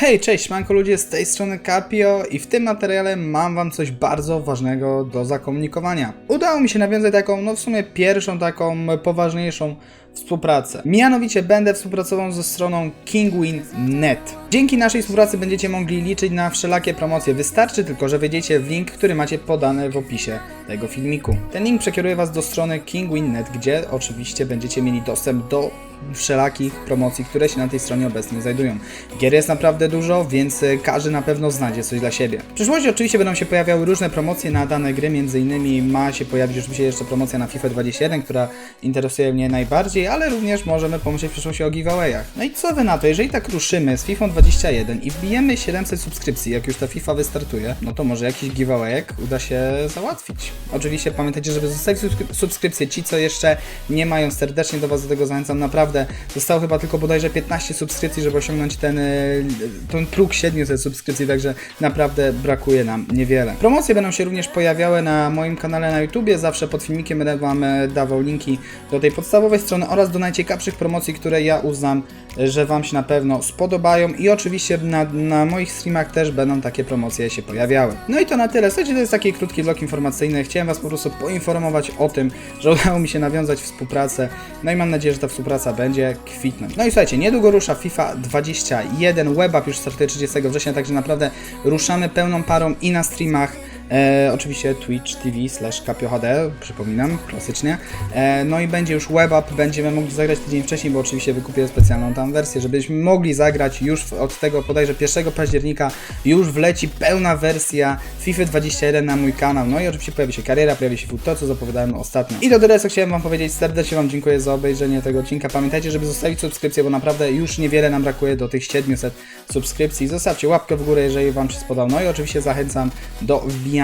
Hej, cześć, manko ludzie, z tej strony Capio i w tym materiale mam wam coś bardzo ważnego do zakomunikowania. Udało mi się nawiązać taką, no w sumie pierwszą taką poważniejszą współpracę. Mianowicie będę współpracował ze stroną Kingwin.net. Dzięki naszej współpracy będziecie mogli liczyć na wszelakie promocje. Wystarczy tylko, że wejdziecie w link, który macie podany w opisie tego filmiku. Ten link przekieruje was do strony Kingwin.net, gdzie oczywiście będziecie mieli dostęp do wszelakich promocji, które się na tej stronie obecnie znajdują. Gier jest naprawdę dużo, więc każdy na pewno znajdzie coś dla siebie. W przyszłości oczywiście będą się pojawiały różne promocje na dane gry, między innymi ma się pojawić oczywiście jeszcze promocja na FIFA 21, która interesuje mnie najbardziej, ale również możemy pomyśleć w przyszłości o giveawayach. No i co wy na to, jeżeli tak ruszymy z FIFA 21 i wbijemy 700 subskrypcji, jak już ta FIFA wystartuje, no to może jakiś giveawayek uda się załatwić. Oczywiście pamiętajcie, żeby zostawić subskry- subskrypcję. Ci, co jeszcze nie mają, serdecznie do Was do tego zachęcam. Naprawdę zostało chyba tylko bodajże 15 subskrypcji, żeby osiągnąć ten, y, ten próg 700 subskrypcji, także naprawdę brakuje nam niewiele. Promocje będą się również pojawiały na moim kanale na YouTubie. Zawsze pod filmikiem będę Wam e, dawał linki do tej podstawowej strony oraz do najciekawszych promocji, które ja uznam, że Wam się na pewno spodobają i oczywiście na, na moich streamach też będą takie promocje się pojawiały. No i to na tyle. Słuchajcie, to jest taki krótki blok informacyjny. Chciałem Was po prostu poinformować o tym, że udało mi się nawiązać współpracę. No i mam nadzieję, że ta współpraca będzie kwitnąć. No i słuchajcie, niedługo rusza FIFA 21. WebApp już startuje 30 września, także naprawdę ruszamy pełną parą i na streamach. E, oczywiście Twitch TV slash KapioHD, przypominam, klasycznie. E, no i będzie już WebApp, będziemy mogli zagrać tydzień wcześniej, bo oczywiście wykupię specjalną tam wersję, żebyśmy mogli zagrać już od tego bodajże 1 października już wleci pełna wersja FIFA 21 na mój kanał. No i oczywiście pojawi się kariera, pojawi się to co zapowiadałem ostatnio. I do tyle co chciałem wam powiedzieć, serdecznie wam dziękuję za obejrzenie tego odcinka. Pamiętajcie, żeby zostawić subskrypcję, bo naprawdę już niewiele nam brakuje do tych 700 subskrypcji. Zostawcie łapkę w górę, jeżeli wam się spodobał. No i oczywiście zachęcam do wbijania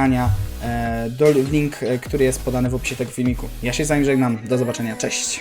e, do link, e, który jest podany w opisie tego filmiku. Ja się z wami żegnam, do zobaczenia, cześć!